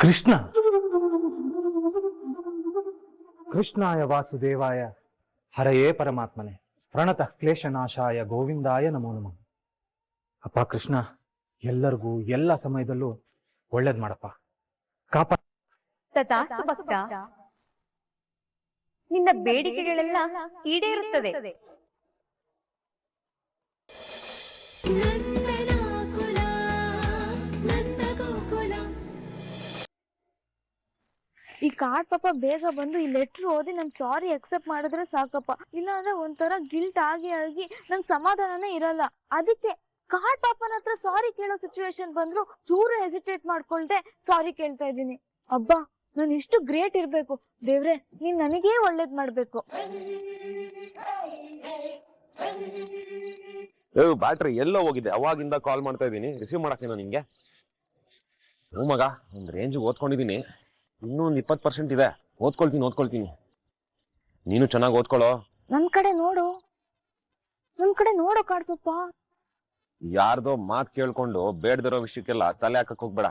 ಕೃಷ್ಣ. ಕೃಷ್ಣಾಯ ವಾಸುದೇವಾಯ ಹರಯೇ ಪರಮಾತ್ಮನೆ. ಪ್ರಣತ ಕ್ಲೇಶನಾಶಾಯ ಗೋವಿಂದಾಯ ನಮೋ ನಮಃ. ಅಪ್ಪ ಕೃಷ್ಣ ಎಲ್ಲರಿಗೂ ಎಲ್ಲ ಸಮಯದಲ್ಲೂ ಒಳ್ಳೇದ್ ಮಾಡಪ್ಪ. ಕಾಪ ತಥಾಸ್ತು ಭಕ್ತ. ನಿನ್ನ ಬೇಡಿಕೆಗಳೆಲ್ಲ ಈಡೇರುತ್ತದೆ. ಕಾರ್ಡ್ ಪಾಪ ಬೇಗ ಬಂದು ಈ ಲೆಟ್ರ್ ಓದಿ ನನ್ ಸಾರಿ ಅಕ್ಸೆಪ್ಟ್ ಮಾಡಿದ್ರೆ ಸಾಕಪ್ಪ. ಇಲ್ಲ ಅಂದ್ರೆ ಒಂಥರ ಗಿಲ್ಟ್ ಆಗಿ ಆಗಿ ನಂಗೆ ಸಮಾಧಾನನೇ ಇರಲ್ಲ. ಅದಕ್ಕೆ ಕಾರ್ಡ್ ಪಾಪನ ಹತ್ರ ಸಾರಿ ಕೇಳೋ ಸಿಚುವೇಶನ್ ಬಂದ್ರು ಚೂರು ಹೆಸಿಟೇಟ್ ಮಾಡ್ಕೊಳ್ದೆ ಸಾರಿ ಕೇಳ್ತಾ ಇದ್ದೀನಿ. ಅಬ್ಬಾ, ನಾನು ಎಷ್ಟು ಗ್ರೇಟ್ ಇರ್ಬೇಕು. ದೇವ್ರೆ, ನೀನ್ ನನಗೇ ಒಳ್ಳೇದ್ ಮಾಡ್ಬೇಕು. ಬ್ಯಾಟ್ರಿ ಎಲ್ಲೋ ಹೋಗಿದೆ. ಅವಾಗಿಂದ ಕಾಲ್ ಮಾಡ್ತಾ ಇದ್ದೀನಿ. ರಿಸೀವ್ ಮಾಡಕ್ಕೆ ನಿಂಗೆ? ಹ್ಞೂ ಮಗ, ಒಂದು ರೇಂಜ್ ಓದ್ಕೊಂಡಿದ್ದೀನಿ ಇನ್ನೂ ಒಂದು ಇಪ್ಪತ್ತು ಪರ್ಸೆಂಟ್ ಇದೆ. ಓದ್ಕೊಳ್ತೀನಿ ಓದ್ಕೊಳ್ತೀನಿ. ನೀನು ಚೆನ್ನಾಗಿ ಓದ್ಕೊಳ್ಳೋ. ನನ್ ಕಡೆ ನೋಡು. ನನ್ ಕಡೆ ನೋಡೋ ಕಾಡ್ತಪ್ಪ ಪಾಪ ಯಾರ್ದೋ ಮಾತು ಕೇಳ್ಕೊಂಡು ಬೇಡದಿರೋ ವಿಷಯಕ್ಕೆಲ್ಲ ತಲೆ ಹಾಕಕ್ ಹೋಗ್ಬೇಡ.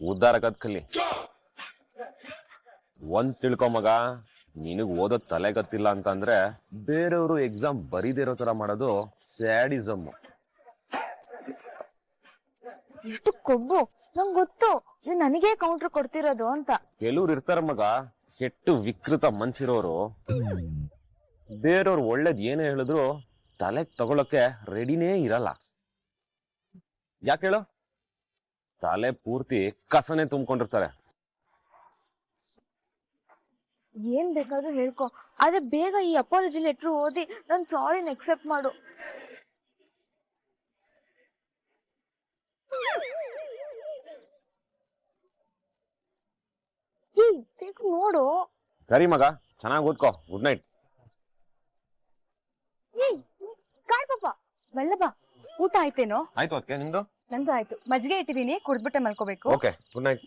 ಉದ್ಧಾರ ಕಲಿ ಒಂದ್ ತಿಳ್ಕೊ ಮಗ ನಿನಗ್ ಓದೋ ತಲೆ ಗೊತ್ತಿಲ್ಲ ಅಂತಂದ್ರೆ ಬೇರೆಯವರು ಎಕ್ಸಾಮ್ ಬರೀದಿರೋ ತರ ಮಾಡೋದು ಸ್ಯಾಡಿಸಮ್ ಇಷ್ಟು ಕೊಬ್ಬು. ನಂಗೆ ಗೊತ್ತು. ಇದು ನನಗೆ ಕೌಂಟರ್ ಕೊಡ್ತಿರೋದು ಅಂತ. ಕೆಲವ್ರು ಇರ್ತಾರ ಮಗ ಕೆಟ್ಟು ವಿಕೃತ ಮನ್ಸಿರೋರು. ಬೇರೆಯವ್ರು ಒಳ್ಳೇದ್ ಏನೇ ಹೇಳಿದ್ರು ತಲೆಗ್ ತಗೊಳಕ್ಕೆ ರೆಡಿನೇ ಇರಲ್ಲ. ಯಾಕೆ ಹೇಳು? ತಲೆ ಪೂರ್ತಿ ಕಸನೆ ತುಂಬ್ಕೊಂಡಿರ್ತಾರೆ. ಏನ್ ಬೇಕಾದ್ರೂ ಹೇಳ್ಕೊ. ಆದ್ರೆ ಬೇಗ ಈ ಅಪಾಲಜಿ ಲೆಟ್ರ್ ಓದಿ ನನ್ ಸಾರಿನ ಎಕ್ಸೆಪ್ಟ್ ಮಾಡು ಹೇ, ಬೇಗ ನೋಡು ಸರಿ ಮಗ ಚೆನ್ನಾಗಿ ಓದ್ಕೋ. ಗುಡ್ ನೈಟ್ ಪಾಪ. ವಲ್ಲಭ ಊಟ ಆಯ್ತೇನೋ? ಆಯ್ತು ಅದಕ್ಕೆ ನಿಮ್ದು? ನಂದು ಆಯ್ತು. ಮಜ್ಜಿಗೆ ಇಟ್ಟಿದ್ದೀನಿ ಕುಡ್ಬಿಟ್ಟೆ ಮಲ್ಕೋಬೇಕು. ಓಕೆ ಗುಡ್ ನೈಟ್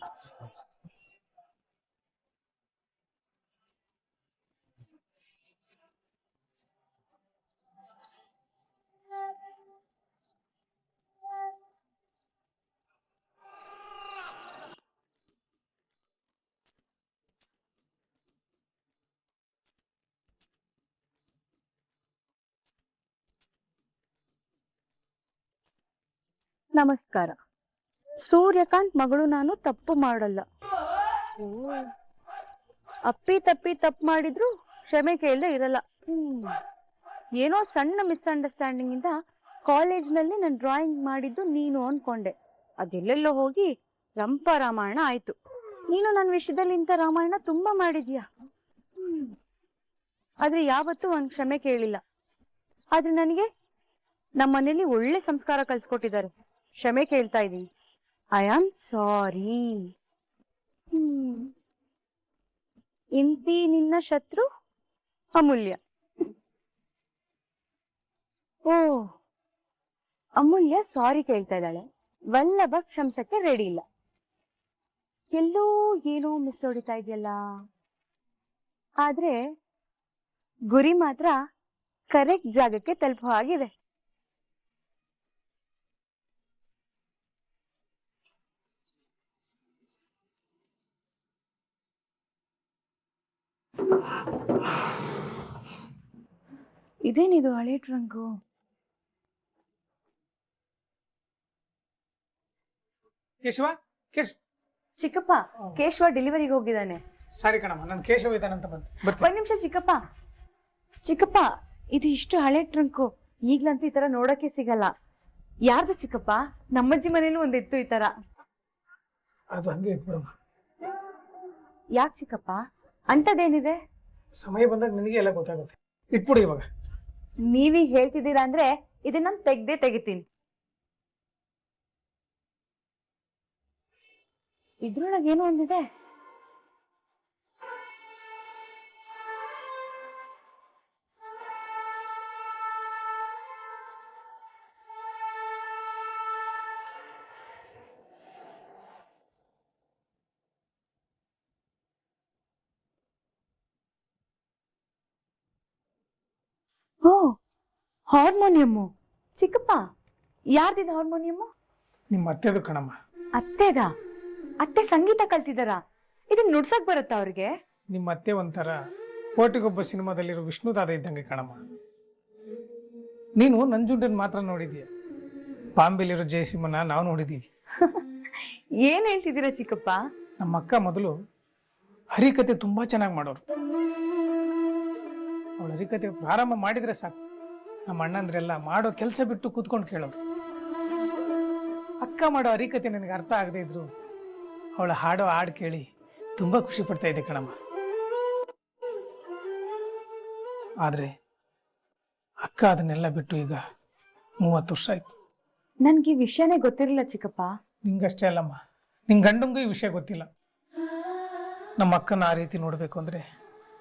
ನಮಸ್ಕಾರ. ಸೂರ್ಯಕಾಂತ್ ಮಗಳು ನಾನು ತಪ್ಪು ಮಾಡಲ್ಲ. ಅಪ್ಪಿ ತಪ್ಪಿ ತಪ್ಪು ಮಾಡಿದ್ರು ಕ್ಷಮೆ ಕೇಳದೆ ಇರಲ್ಲ. ಏನೋ ಸಣ್ಣ ಮಿಸ್ಅಂಡರ್ಸ್ಟ್ಯಾಂಡಿಂಗ್ ಇಂದ ಕಾಲೇಜ್ನಲ್ಲಿ ನಾನು ಡ್ರಾಯಿಂಗ್ ಮಾಡಿದ್ದು ನೀನು ಅನ್ಕೊಂಡೆ. ಅದೆಲ್ಲೆಲ್ಲೋ ಹೋಗಿ ರಂಪ ರಾಮಾಯಣ ಆಯ್ತು. ನೀನು ನನ್ನ ವಿಷಯದಲ್ಲಿ ಇಂಥ ರಾಮಾಯಣ ತುಂಬಾ ಮಾಡಿದ್ಯಾ. ಆದ್ರೆ ಯಾವತ್ತೂ ಒಂದು ಕ್ಷಮೆ ಕೇಳಿಲ್ಲ. ಆದ್ರೆ ನನಗೆ ನಮ್ಮ ಮನೇಲಿ ಒಳ್ಳೆ ಸಂಸ್ಕಾರ ಕಲ್ಸ್ಕೊಟ್ಟಿದ್ದಾರೆ. ಕ್ಷಮೆ ಕೇಳ್ತಾ ಇದ್ದೀನಿ. ಐ ಆಮ್ ಸಾರಿ ಇಂತಿ ನಿನ್ನ ಶತ್ರು ಅಮೂಲ್ಯ. ಓ ಅಮೂಲ್ಯ ಸಾರಿ ಕೇಳ್ತಾ ಇದ್ದಾಳೆ. ವಲ್ಲಭ ಕ್ಷಮಿಸಕ್ಕೆ ರೆಡಿ ಇಲ್ಲ. ಎಲ್ಲೋ ಏನೋ ಮಿಸ್ ಹೊಡಿತಾ ಇದೆಯಲ್ಲ. ಆದ್ರೆ ಗುರಿ ಮಾತ್ರ ಕರೆಕ್ಟ್ ಜಾಗಕ್ಕೆ ತಲುಪೋ ಹಾಗಿದೆ. ಇದೇನಿದು ಹಳೆ ಟ್ರಂಕು ಕೇಶವ? ಕೇಶ್ ಚಿಕ್ಕಪ್ಪ ಕೇಶವ ಡೆಲಿವರಿಗೆ ಹೋಗಿದ್ದಾನೆ. ಸಾರಿ ಕಣಮ್ಮ ನಾನು ಕೇಶವ ಇದ್ದಾನಂತ ಬಂದೆ. ಒಂದ್ ನಿಮಿಷ ಚಿಕ್ಕಪ್ಪ. ಚಿಕ್ಕಪ್ಪ ಇದು ಇಷ್ಟು ಹಳೆ ಟ್ರಂಕು ಈಗ್ಲಂತೂ ಈ ತರ ನೋಡಕ್ಕೆ ಸಿಗಲ್ಲ. ಯಾರ್ದು ಚಿಕ್ಕಪ್ಪ? ನಮ್ಮಜ್ಜಿ ಮನೇಲೂ ಒಂದಿತ್ತು ಈ ತರ. ಅದು ಹಂಗೆ ಇಟ್ಬಿಡಮ್ಮ ಯಾಕ್ ಚಿಕ್ಕಪ್ಪ? ಅಂತದೇನಿದೆ? ಸಮಯ ಬಂದಾಗ ನಿನಗೆ ಎಲ್ಲ ಗೊತ್ತಾಗುತ್ತೆ. ಇಟ್ಬಿಡು ಇವಾಗ. ನೀವೀಗ ಹೇಳ್ತಿದ್ದೀರಾ ಅಂದ್ರೆ ಇದನ್ನ ನಾನ್ ತೆಗ್ದೇ ತೆಗಿತೀನಿ. ಇದ್ರೊಳಗೆ ಏನೋ ಒಂದಿದೆ. ಹಾರ್ಮೋನಿಯಮ್ಮು. ಚಿಕ್ಕಪ್ಪ ಯಾರ್ದಿದೆ ಹಾರ್ಮೋನಿಯಮ್ಮು? ನಿಮ್ಮ ಅತ್ತೆದು ಕಣಮ್ಮ. ಅತ್ತೆದ? ಅತ್ತೆ ಸಂಗೀತ ಕಲ್ತಿದಾರ ಇದನ್ನ ನುಡ್ಸಕ್ ಬರುತ್ತಾ ಅವ್ರಿಗೆ? ನಿಮ್ಮ ಅತ್ತೆ ಒಂಥರ ಕೋಟಿಗೊಬ್ಬ ಸಿನಿಮಾದಲ್ಲಿರೋ ವಿಷ್ಣು ದಾದ ಇದ್ದಂಗೆ ಕಣಮ್ಮ. ನೀನು ನಂಜುಂಡನ್ ಮಾತ್ರ ನೋಡಿದೀಯ ಬಾಂಬೆಲಿರೋ ಜಯಸಿಂಹನ ನಾವು ನೋಡಿದೀವಿ ಏನ್ ಹೇಳ್ತಿದ್ದೀರಾ ಚಿಕ್ಕಪ್ಪ? ನಮ್ಮ ಅಕ್ಕ ಮೊದಲು ಹರಿಕತೆ ತುಂಬಾ ಚೆನ್ನಾಗಿ ಮಾಡೋರು. ಅವಳು ಹರಿಕತೆ ಪ್ರಾರಂಭ ಮಾಡಿದ್ರೆ ಸಾಕು. ನಮ್ಮ ಅಣ್ಣಂದ್ರೆಲ್ಲ ಮಾಡೋ ಕೆಲಸ ಬಿಟ್ಟು ಕೂತ್ಕೊಂಡು ಕೇಳೋರು. ಅಕ್ಕ ಮಾಡೋ ಅರಿಕತೆ ನನಗೆ ಅರ್ಥ ಆಗದೆ ಇದ್ರು ಅವಳು ಹಾಡೋ ಹಾಡು ಕೇಳಿ ತುಂಬಾ ಖುಷಿ ಪಡ್ತಾ ಇದ್ದೆ ಕಣಮ್ಮ. ಆದ್ರೆ ಅಕ್ಕ ಅದನ್ನೆಲ್ಲ ಬಿಟ್ಟು ಈಗ ಮೂವತ್ತು ವರ್ಷ ಆಯ್ತು. ನನ್ಗೆ ಈ ವಿಷಯನೇ ಗೊತ್ತಿರಲಿಲ್ಲ ಚಿಕ್ಕಪ್ಪ. ನಿಂಗಷ್ಟೇ ಅಲ್ಲಮ್ಮ. ನಿನ್ ಗಂಡಂಗೂ ಈ ವಿಷಯ ಗೊತ್ತಿಲ್ಲ. ನಮ್ಮ ಅಕ್ಕನ ಆ ರೀತಿ ನೋಡಬೇಕು ಅಂದ್ರೆ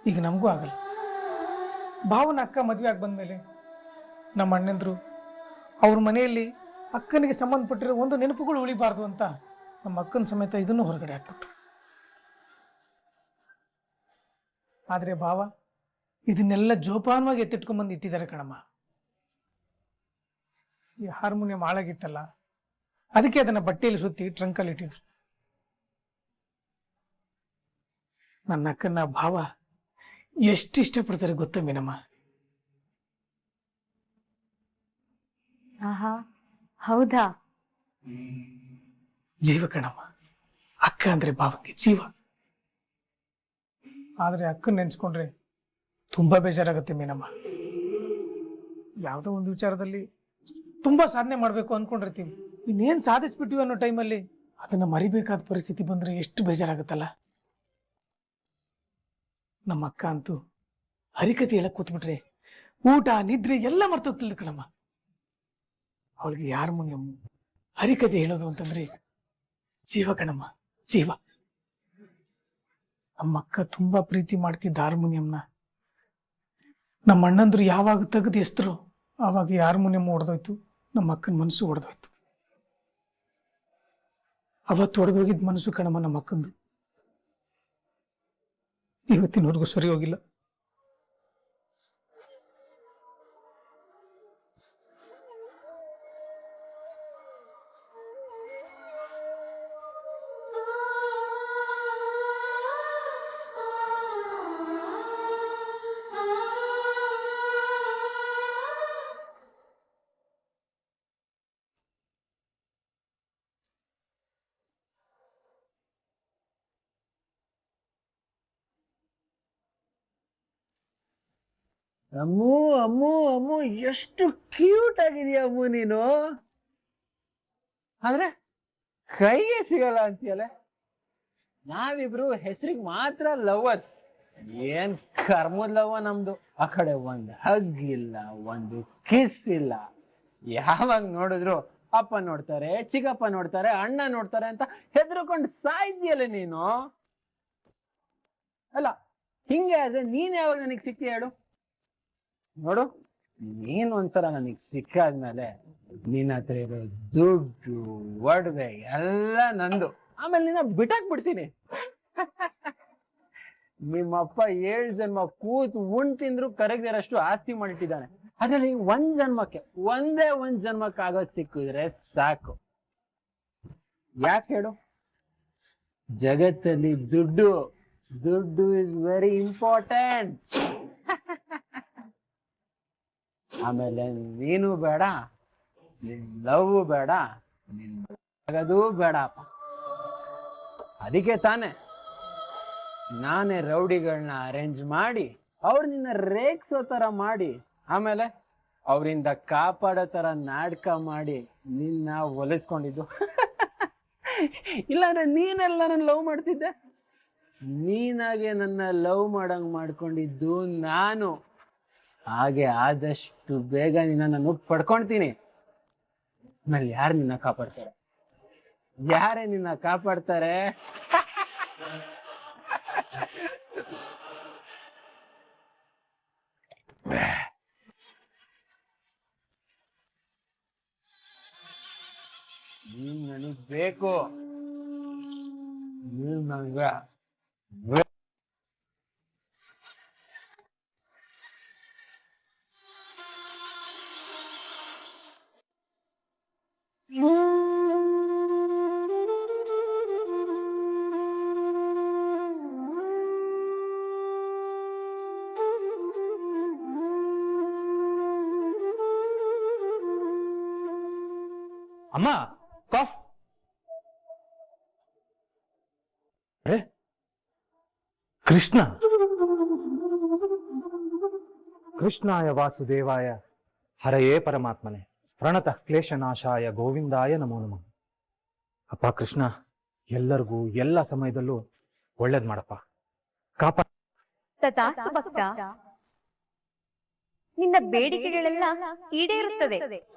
ಈಗ ನಮಗೂ ಆಗಲ್ಲ. ಭಾವನ ಅಕ್ಕ ಮದುವೆ ಆಗಿ ಬಂದ್ಮೇಲೆ ನಮ್ಮ ಅಣ್ಣಂದರು. ಅವ್ರ ಮನೆಯಲ್ಲಿ ಅಕ್ಕನಿಗೆ ಸಂಬಂಧಪಟ್ಟಿರೋ ಒಂದು ನೆನಪುಗಳು ಉಳಿಬಾರ್ದು ಅಂತ ನಮ್ಮ ಅಕ್ಕನ ಸಮೇತ ಇದನ್ನು ಹೊರಗಡೆ ಹಾಕ್ಬಿಟ್ರು. ಆದರೆ ಭಾವ, ಇದನ್ನೆಲ್ಲ ಜೋಪಾನವಾಗಿ ಎತ್ತಿಟ್ಕೊಂಡ್ಬಂದು ಇಟ್ಟಿದ್ದಾರೆ ಕಣಮ್ಮ. ಈ ಹಾರ್ಮೋನಿಯಂ ಹಾಳಾಗಿತ್ತಲ್ಲ, ಅದಕ್ಕೆ ಅದನ್ನ ಬಟ್ಟೆಯಲ್ಲಿ ಸುತ್ತಿ ಟ್ರಂಕಲ್ಲಿ ಇಟ್ಟಿದ್ರು. ನನ್ನ ಅಕ್ಕನ ಭಾವ, ಎಷ್ಟು ಇಷ್ಟಪಡ್ತಾರೆ ಗೊತ್ತ ಮೀನಮ್ಮ ಹೌದಾ? ಜೀವ ಕಣಮ್ಮ ಅಕ್ಕ ಅಂದ್ರೆ ಭಾವಕ್ಕೆ ಜೀವ. ಆದ್ರೆ ಅಕ್ಕನ ನೆನ್ಸ್ಕೊಂಡ್ರೆ ತುಂಬಾ ಬೇಜಾರಾಗತ್ತೆ ಮೀನಮ್ಮ. ಯಾವುದೋ ಒಂದು ವಿಚಾರದಲ್ಲಿ ತುಂಬಾ ಸಾಧನೆ ಮಾಡ್ಬೇಕು ಅನ್ಕೊಂಡಿರ್ತೀವಿ. ಇನ್ನೇನ್ ಸಾಧಿಸ್ಬಿಟ್ಟಿವಿ ಅನ್ನೋ ಟೈಮಲ್ಲಿ ಅದನ್ನ ಮರಿಬೇಕಾದ ಪರಿಸ್ಥಿತಿ ಬಂದ್ರೆ ಎಷ್ಟು ಬೇಜಾರಾಗುತ್ತಲ್ಲ. ನಮ್ಮ ಅಕ್ಕ ಅಂತೂ ಹರಿಕತೆ ಹೇಳಕ್ ಕೂತ್ಬಿಟ್ರೆ ಊಟ, ನಿದ್ರೆ ಎಲ್ಲ ಮರ್ತೋಗ್ತಿಲ್ಲ ಕಣಮ್ಮ. ಅವಳಿಗೆ ಹಾರ್ಮೋನಿಯಂ ಮುನಿಯಂ ಹರಿಕತೆ ಹೇಳೋದು ಅಂತಂದ್ರೆ, ಜೀವ ಕಣಮ್ಮ, ಜೀವ. ನಮ್ಮಕ್ಕ ತುಂಬಾ ಪ್ರೀತಿ ಮಾಡ್ತಿದ್ದ ಹಾರ್ಮೋನಿಯಂನ. ನಮ್ಮ ಅಣ್ಣಂದ್ರು ಯಾವಾಗ ತೆಗೆದು ಎಸ್ತರು ಆವಾಗ ಈ ಹಾರ್ಮೋನಿಯಂ ಹೊಡೆದೋಯ್ತು ನಮ್ಮ ಅಕ್ಕನ ಮನಸ್ಸು ಹೊಡೆದೋಯ್ತು ಅವತ್ತು ಹೊಡೆದೋಗಿದ್ದ ಮನಸ್ಸು ಕಣಮ್ಮ ನಮ್ಮ ಅಕ್ಕಂದು. ಇವತ್ತಿನವರೆಗೂ ಸರಿ ಹೋಗಿಲ್ಲ. ಅಮ್ಮು ಅಮ್ಮು ಅಮ್ಮು, ಎಷ್ಟು ಕ್ಯೂಟ್ ಆಗಿದೀಯ ಅಮ್ಮು ನೀನು. ಆದ್ರೆ ಕೈಗೆ ಸಿಗಲ್ಲ ಅಂತೀಯಲ್ಲ. ನಾವಿಬ್ರು ಹೆಸರಿಗೆ ಮಾತ್ರ ಲವರ್ಸ್ ಏನ್ ಕರ್ಮದ ಲವ ನಮ್ದು? ಆ ಕಡೆ ಒಂದ್ ಹಗ್ ಇಲ್ಲ, ಒಂದು ಕಿಸ್ ಇಲ್ಲ. ಯಾವಾಗ ನೋಡಿದ್ರು ಅಪ್ಪ ನೋಡ್ತಾರೆ, ಚಿಕ್ಕಪ್ಪ ನೋಡ್ತಾರೆ, ಅಣ್ಣ ನೋಡ್ತಾರೆ ಅಂತ ಹೆದರ್ಕೊಂಡು ಸಾಯ್ತೀಯಲ್ಲ ನೀನು? ಅಲ್ಲ, ಹಿಂಗೆ ಆದ್ರೆ ನೀನ್ ಯಾವಾಗ ನನಗೆ ಸಿಕ್ಕಿ ಹೇಳು? ನೋಡು, ನೀನ್ ಒಂದ್ಸಲ ನನಗ್ ಸಿಕ್ಕಾದ್ಮೇಲೆ ನಿನ್ನ ಹತ್ರ ಇರೋ ದುಡ್ಡು, ಒಡವೆ ಎಲ್ಲ ನಂದು. ಆಮೇಲೆ ನಿನ್ನ ಬಿಟಾಕ್ ಬಿಡ್ತೀನಿ. ನಿಮ್ಮಪ್ಪ ಏಳ್ ಜನ್ಮ ಕೂತು ಉಣ್ ತಿಂದ್ರು ಕರಗದಿರಷ್ಟು ಆಸ್ತಿ ಮಾಡಿಟ್ಟಿದ್ದಾನೆ. ಅದ್ರಲ್ಲಿ ಒಂದ್ ಜನ್ಮಕ್ಕೆ, ಒಂದೇ ಒಂದ್ ಜನ್ಮಕ್ಕೆ ಆಗೋದ್ ಸಿಕ್ಕಿದ್ರೆ ಸಾಕು. ಯಾಕೆ ಹೇಳು? ಜಗತ್ತಲ್ಲಿ ದುಡ್ಡು ದುಡ್ಡು ಇಸ್ ವೆರಿ ಇಂಪಾರ್ಟೆಂಟ್ ಆಮೇಲೆ ನೀನು ಬೇಡ, ನಿನ್ ಲವ್ ಬೇಡ, ನಿನ್ ಆಗೋದು ಬೇಡಪ್ಪ. ಅದಕ್ಕೆ ತಾನೆ ನಾನೇ ರೌಡಿಗಳನ್ನ ಅರೇಂಜ್ ಮಾಡಿ, ಅವ್ರು ನಿನ್ನ ರೇಗ್ಸೋ ಥರ ಮಾಡಿ, ಆಮೇಲೆ ಅವರಿಂದ ಕಾಪಾಡೋ ಥರ ನಾಟಕ ಮಾಡಿ ನಿನ್ನ ಒಲಿಸ್ಕೊಂಡಿದ್ದು. ಇಲ್ಲಾಂದ್ರೆ ನೀನೆಲ್ಲ ನನ್ನ ಲವ್ ಮಾಡ್ತಿದ್ದೆ? ನೀನಾಗೆ ನನ್ನ ಲವ್ ಮಾಡಂಗೆ ಮಾಡ್ಕೊಂಡಿದ್ದು ನಾನು. ಹಾಗೆ ಆದಷ್ಟು ಬೇಗ ನಿನ್ನ ನಾನು ಪಡ್ಕೊಳ್ತೀನಿ ಆಮೇಲೆ ಯಾರು ನಿನ್ನ ಕಾಪಾಡ್ತಾರೆ? ಯಾರೇ ನಿನ್ನ ಕಾಪಾಡ್ತಾರೆ? ನೀನ್ ನನಗ್ ಬೇಕು. ನೀನ್ ನಂಗ ಅಮ್ಮ ಕಾಫ್ ಅರೆ ಕೃಷ್ಣ. ಕೃಷ್ಣಾಯ ವಾಸುದೇವಾಯ, ಹರಯೇ ಪರಮಾತ್ಮನೆ. ಪ್ರಣತ ಕ್ಲೇಶನಾಶಾಯ ಗೋವಿಂದಾಯ ನಮೋ ನಮಃ. ಅಪ್ಪ ಕೃಷ್ಣ, ಎಲ್ಲರಿಗೂ ಎಲ್ಲ ಸಮಯದಲ್ಲೂ ಒಳ್ಳೇದ್ ಮಾಡಪ್ಪ. ಕಾಪ ಭಕ್ತ. ನಿನ್ನ ಬೇಡಿಕೆಗಳೆಲ್ಲ ಈಡೇರುತ್ತದೆ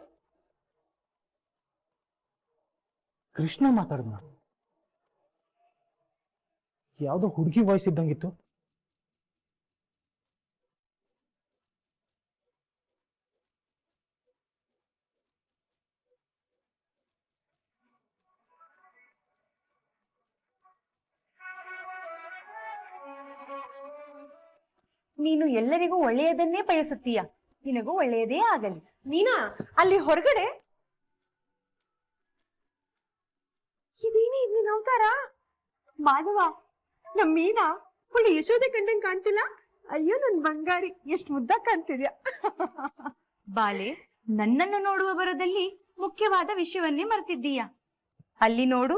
ಕೃಷ್ಣ ಮಾತಾಡಿದ್ನ. ಯಾವ್ದೋ ಹುಡುಗಿ ವಾಯ್ಸ್ ಇದ್ದಂಗಿತ್ತು. ನೀನು ಎಲ್ಲರಿಗೂ ಒಳ್ಳೆಯದನ್ನೇ ಬಯಸುತ್ತೀಯ. ನಿನಗೂ ಒಳ್ಳೆಯದೇ ಆಗಲಿ. ನೀನಾ? ಅಲ್ಲಿ ಹೊರಗಡೆ ನಿನ್ ಅವತಾರ ಮಾಧವ ನಮ್ ಮೀನಾ ಹುಳಿ ಯಶೋದೆ ಕಂಡಂಗ್ ಕಾಣ್ತಿಲ್ಲ? ಅಯ್ಯೋ ನನ್ ಬಂಗಾರಿ ಎಷ್ಟ್ ಮುದ್ದ ಕಾಣ್ತಿದ್ಯಾ? ಬಾಲೆ ನನ್ನನ್ನು ನೋಡುವ ಬರದಲ್ಲಿ ಮುಖ್ಯವಾದ ವಿಷಯವನ್ನೇ ಮರೆತಿದ್ದೀಯ? ಅಲ್ಲಿ ನೋಡು.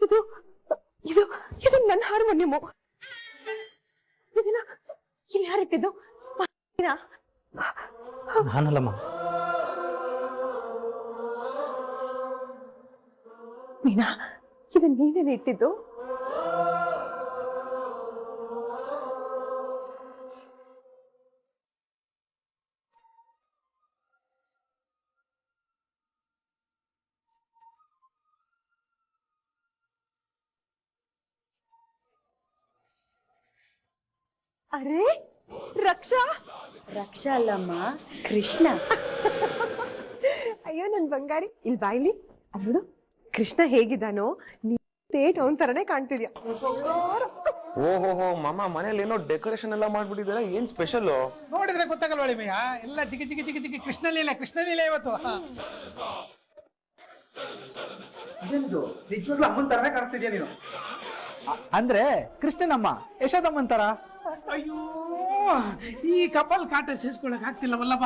ಇದು ಇದು ಇದು ನನ್ನ ಹಾರ್ಮೋನಿಯಮು ಇದನ್ನ ಇಲ್ಲಿ ಯಾರಿಟ್ಟಿದ್ದು ಮೀನಾ ನಾನಲ್ಲಮ್ಮ. ಮೀನಾ ಇದನ್ನ ನೀನೇನೆ ಇಟ್ಟಿದ್ದು? ಅರೆ ರಕ್ಷಾ? ರಕ್ಷಾ ಅಲ್ಲಮ್ಮ ಕೃಷ್ಣ. ಅಯ್ಯೋ ನನ್ ಬಂಗಾರಿ. ಇಲ್ ಬಾಯ್ಲಿ ಅಲ್ಲ್ ನೋಡು ಕೃಷ್ಣ ಹೇಗಿದ್ದಾನೋ ನೀ ತೇಟ್ ಅವನ್ ತರನೇ ಕಾಣ್ತಿದ್ಯಾ? ಓಹೋಹೋ ಮಾಮ ಮನೇಲಿ ಏನೋ ಡೆಕೋರೇಷನ್ ಎಲ್ಲ ಮಾಡ್ಬಿಟ್ಟಿದ್ದೀರಾ? ಏನ್ ಸ್ಪೆಷಲ್ ನೋಡಿದ್ರೆ ಗೊತ್ತಾಗಲ್ಲ ಒಳಿಮಯ್ಯ ಎಲ್ಲ ಚಿಕ್ಕಿ ಚಿಕ್ಕಿ ಚಿಕ್ಕಿ ಚಿಕ್ಕಿ ಕೃಷ್ಣಲೀಲೆ ಕೃಷ್ಣಲೀಲೆ ಇವತ್ತು. ನಿಜವಾಗ್ಲೂ ಅಮ್ಮನ್ ತರನೇ ಕಾಣಿಸ್ತಿದ್ಯಾ ನೀನು? ಅಂದ್ರೆ ಕೃಷ್ಣನಮ್ಮ ಯಶೋದಮ್ಮಂತರ ಅಯ್ಯೋ ಈ ಕಪಲ್ ಕಾಟ ಸೇರಿಸ್ಕೊಳಕ್ ಆಗ್ತಿಲ್ಲ ವಲ್ಲಭ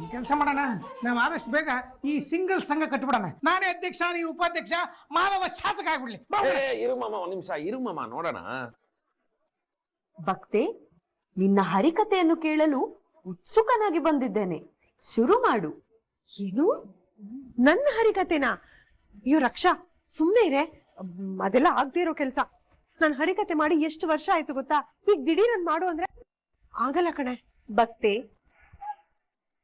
ಈ ಕೆಲಸ ಮಾಡೋಣ. ನಾವು ಆದಷ್ಟು ಬೇಗ ಈ ಸಿಂಗಲ್ ಸಂಘ ಕಟ್ಬಿಡೋಣ. ನಾನೇ ಅಧ್ಯಕ್ಷ ನೀನು ಉಪಾಧ್ಯಕ್ಷ ಮಾನವ ಶಾಸಕ ಆಗ್ಬಿಡ್ಲಿ. ಬಾ ಏ ಇರು ಮಾಮ ಒಂದ್ ನಿಮಿಷ ಇರು ಮಾಮ ನೋಡೋಣ. ಭಕ್ತೆ ನಿನ್ನ ಹರಿಕತೆಯನ್ನು ಕೇಳಲು ಉತ್ಸುಕನಾಗಿ ಬಂದಿದ್ದೇನೆ. ಶುರು ಮಾಡು. ಏನು? ನನ್ನ ಹರಿಕತೆನಾ ಅಯ್ಯೋ ರಕ್ಷಾ ಸುಮ್ಮನೆ ಇರೆ. ಮ್, ಅದೆಲ್ಲ ಆಗ್ದೇ ಇರೋ ಕೆಲ್ಸ. ನಾನ್ ಹರಿಕತೆ ಮಾಡಿ ಎಷ್ಟು ವರ್ಷ ಆಯ್ತು ಗೊತ್ತಾ? ಈಗ ದಿಢೀರ್ ಅದ್ ಮಾಡು ಅಂದ್ರೆ ಆಗಲ್ಲ ಕಣೆ. ಭಕ್ತಿ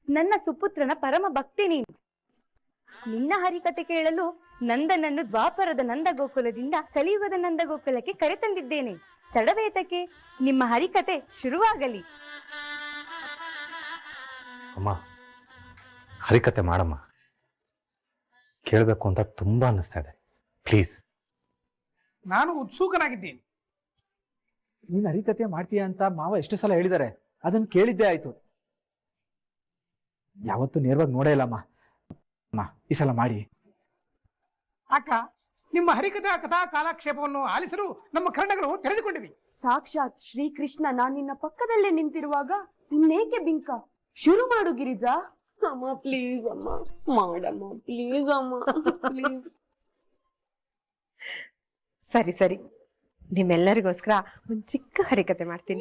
ನನ್ನ ಸುಪುತ್ರನ ಪರಮ ಭಕ್ತಿ ನೀನು. ನಿನ್ನ ಹರಿಕತೆ ಕೇಳಲು ನಂದನನ್ನು ದ್ವಾಪರದ ನಂದ ಗೋಕುಲದಿಂದ ಕಲಿಯುಗದ ನಂದಗೋಕುಲಕ್ಕೆ ಕರೆತಂದಿದ್ದೇನೆ. ತಡವೇತಕ್ಕೆ ನಿಮ್ಮ ಹರಿಕತೆ ಶುರುವಾಗಲಿ. ಅಮ್ಮ ಹರಿಕತೆ ಮಾಡಮ್ಮ. ಕೇಳಬೇಕು ಅಂತ ತುಂಬಾ ಅನ್ನಿಸ್ತಾ ಇದೆ. ಪ್ಲೀಸ್ ನಾನು ಉತ್ಸುಕನಾಗಿದ್ದೀನಿ. ನೀನ್ ಹರಿಕತೆ ಮಾಡ್ತೀಯ ಅಂತ ಮಾವ ಎಷ್ಟು ಸಲ ಹೇಳಿದ್ದಾರೆ? ಅದನ್ನ ಕೇಳಿದ್ದೆ ಆಯ್ತು. ಯಾವತ್ತೂ ನೇರವಾಗಿ ನೋಡೇ ಇಲ್ಲಮ್ಮ ಅಮ್ಮ. ಈ ಸಲ ಮಾಡಿ. ಅಕ್ಕ ನಿಮ್ಮ ಹರಿಕಥಾ ಕಥಾ ಕಾಲಕ್ಷೇಪವನ್ನು ಆಲಿಸಲು ನಮ್ಮ ಕರ್ಣಗಳು ತೆರೆದುಕೊಂಡಿವೆ. ಸಾಕ್ಷಾತ್ ಶ್ರೀಕೃಷ್ಣ ನಾನು ನಿನ್ನ ಪಕ್ಕದಲ್ಲೇ ನಿಂತಿರುವಾಗ ಇನ್ನೇಕೆ ಬಿಂಕ? ಶುರು ಮಾಡು ಗಿರಿಜಾ. ಅಮ್ಮ ಪ್ಲೀಸ್ ಅಮ್ಮ. ಮಾಡಮ್ಮ ಪ್ಲೀಸ್ ಅಮ್ಮ. ಪ್ಲೀಸ್ ಸರಿ ಸರಿ. ನಿಮ್ಮೆಲ್ಲರಿಗೋಸ್ಕರ ಒಂದು ಚಿಕ್ಕ ಹರಿಕತೆ ಮಾಡ್ತೀನಿ.